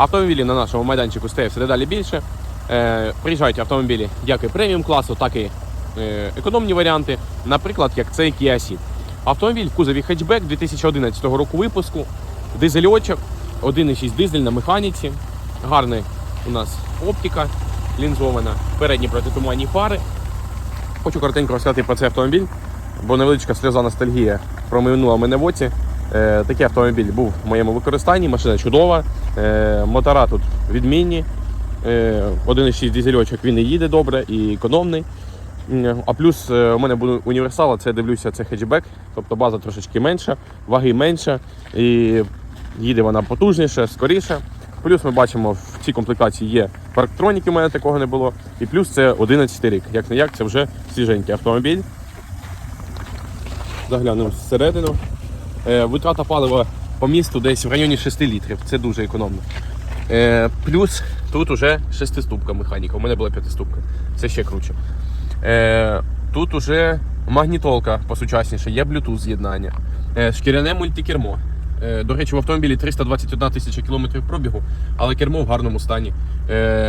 Автомобілів на нашому майданчику стає все дедалі більше. Е, приїжджають автомобілі як і преміум класу, так і е, економні варіанти, наприклад, як цей Kia Ceed. Автомобіль в кузові хетчбек 2011 року випуску, дизельочок, 1,6 дизель на механіці, гарна у нас оптика лінзована, передні протитуманні фари. Хочу коротенько розказати про цей автомобіль, бо невеличка сльоза ностальгія проминула мене в оці. Е, такий автомобіль був в моєму використанні, машина чудова, е, мотора тут відмінні. Е, 1,6 дизельочок він і їде добре, і економний. А плюс е, у мене буде універсал, це дивлюся, це хетчбек, тобто база трошечки менша, ваги менше, і їде вона потужніше, скоріше. Плюс ми бачимо, в цій комплектації є парктроніки, у мене такого не було. І плюс це 11 рік. Як не як, це вже свіженький автомобіль. Заглянемо всередину. Е, Витрата палива по місту десь в районі 6 літрів. Це дуже економно. Е, Плюс тут уже шестиступка механіка. У мене була п'ятиступка. Це ще круче. Е, Тут уже магнітолка посучасніше, є Bluetooth з'єднання, шкіряне мультикермо. До речі, в автомобілі 321 тисяча кілометрів пробігу, але кермо в гарному стані.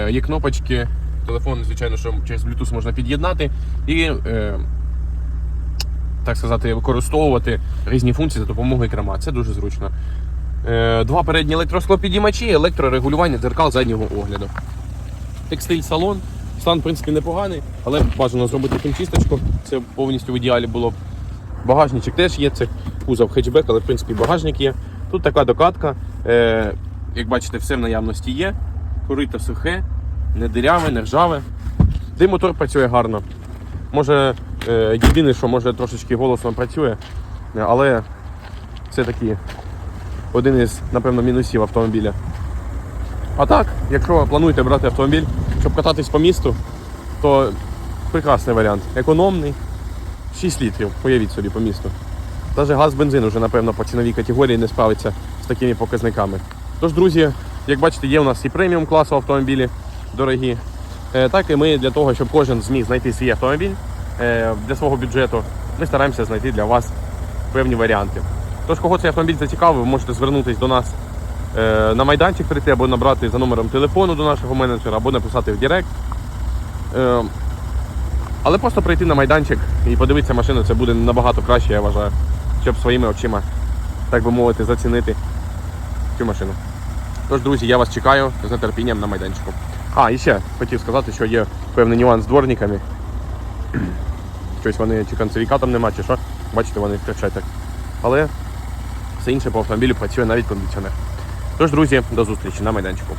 Є кнопочки, телефон, звичайно, що через Bluetooth можна під'єднати і, так сказати, використовувати різні функції за допомогою керма. Це дуже зручно. Е, Два передні електросклопідіймачі, електрорегулювання дзеркал заднього огляду. Текстиль салон. Стан, в принципі, непоганий, але бажано зробити хімчисточку. Це повністю в ідеалі було б. Багажничок теж є, це кузов хетчбек, але в принципі багажник є. Тут така докатка. Е, як бачите, все в наявності є. Корито сухе, не диряве, не ржаве. Де працює гарно. Може, єдине, що може трошечки голосно працює, е, але це такий один із, напевно, мінусів автомобіля. А так, якщо плануєте брати автомобіль, щоб кататись по місту, то прекрасний варіант. Економний, 6 літрів, уявіть собі по місту. Навіть газ бензин вже, напевно, по ціновій категорії не справиться з такими показниками. Тож, друзі, як бачите, є у нас і преміум класу автомобілі дорогі. Е, Так і ми для того, щоб кожен зміг знайти свій автомобіль е, для свого бюджету, ми стараємося знайти для вас певні варіанти. Тож, кого цей автомобіль зацікавив, ви можете звернутися до нас е, на майданчик прийти або набрати за номером телефону до нашого менеджера, або написати в Директ. Е, але просто прийти на майданчик і подивитися машину, це буде набагато краще, я вважаю, щоб своїми очима, так би мовити, зацінити цю машину. Тож, друзі, я вас чекаю з нетерпінням на майданчику. А, і ще хотів сказати, що є певний нюанс з дворниками. Щось вони чи канцевіка там нема, чи що. Бачите, вони кричать так. Але все інше по автомобілю працює навіть кондиціонер. Тож, друзі, до зустрічі на майданчику.